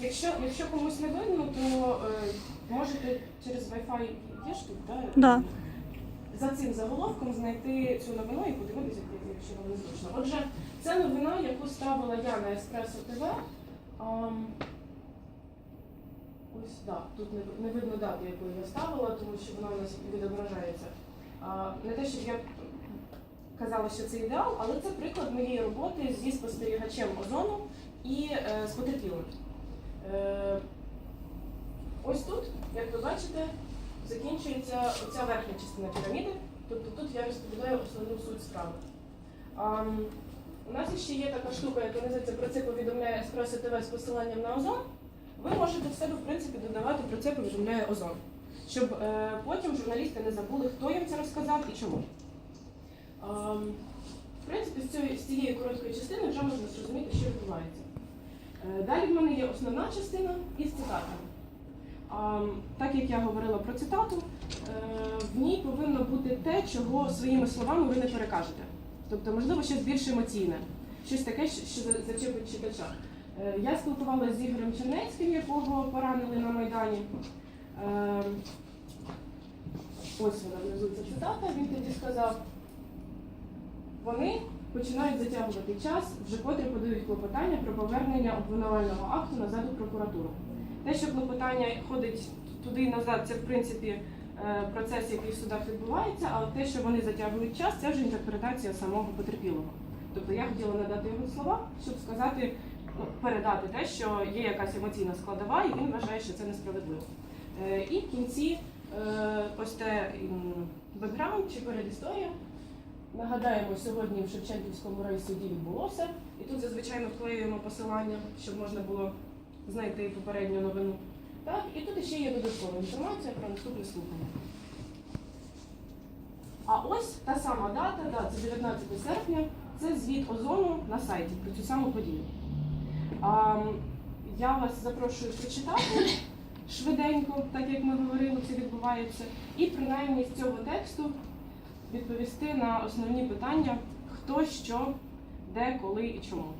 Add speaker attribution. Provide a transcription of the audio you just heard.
Speaker 1: Якщо, якщо комусь не видно, то е, можете через Wi-Fi є ж тут, да?
Speaker 2: Да.
Speaker 1: за цим заголовком знайти цю новину і подивитися, якщо вам не зручно. Отже, це новина, яку ставила я на Еспресо ТВ. Ось так, тут не, не видно дати, яку я ставила, тому що вона у нас відображається. Не те, щоб я казала, що це ідеал, але це приклад моєї роботи зі спостерігачем озону і е, з потерпілим. Е, ось тут, як ви бачите, закінчується оця верхня частина піраміди. Тобто тут я розповідаю основну суть справи. А, у нас ще є така штука, яка називається про це повідомляє Еспресо ТВ з посиланням на озон. Ви можете в себе в принципі додавати про це повідомляє озон, щоб е, потім журналісти не забули, хто їм це розказав і чому. М, в принципі, з цієї, з цієї короткої частини вже можна зрозуміти, що відбувається. Е, Далі в мене є основна частина із цитатами. Так як я говорила про цитату, е, в ній повинно бути те, чого своїми словами ви не перекажете. Тобто, можливо, щось більш емоційне, щось таке, що зачепить читача. Е, Я спілкувалася з Ігорем Чернецьким, якого поранили на Майдані. Ось вона внизу ця цитата. Він тоді сказав: вони починають затягувати час, вже котре подають клопотання про повернення обвинувального акту назад у прокуратуру. Те, що клопотання ходить туди і назад, це в принципі е, процес, який в судах відбувається, але те, що вони затягують час, це вже інтерпретація самого потерпілого. Тобто я хотіла надати його слова, щоб сказати, ну, передати те, що є якась емоційна складова, і він вважає, що це несправедливо. Е, І в кінці е, ось те бекграунд чи передісторія. Нагадаємо, сьогодні в Шевченківському райсуді відбулося, і тут зазвичай ми вклеюємо посилання, щоб можна було знайти попередню новину. Так, і тут ще є додаткова інформація про наступне слухання. А ось та сама дата, да, це 19 серпня, це звіт озону на сайті про цю саму подію. А, я вас запрошую прочитати швиденько, так як ми говорили, це відбувається, і принаймні з цього тексту відповісти на основні питання, хто, що, де, коли і чому.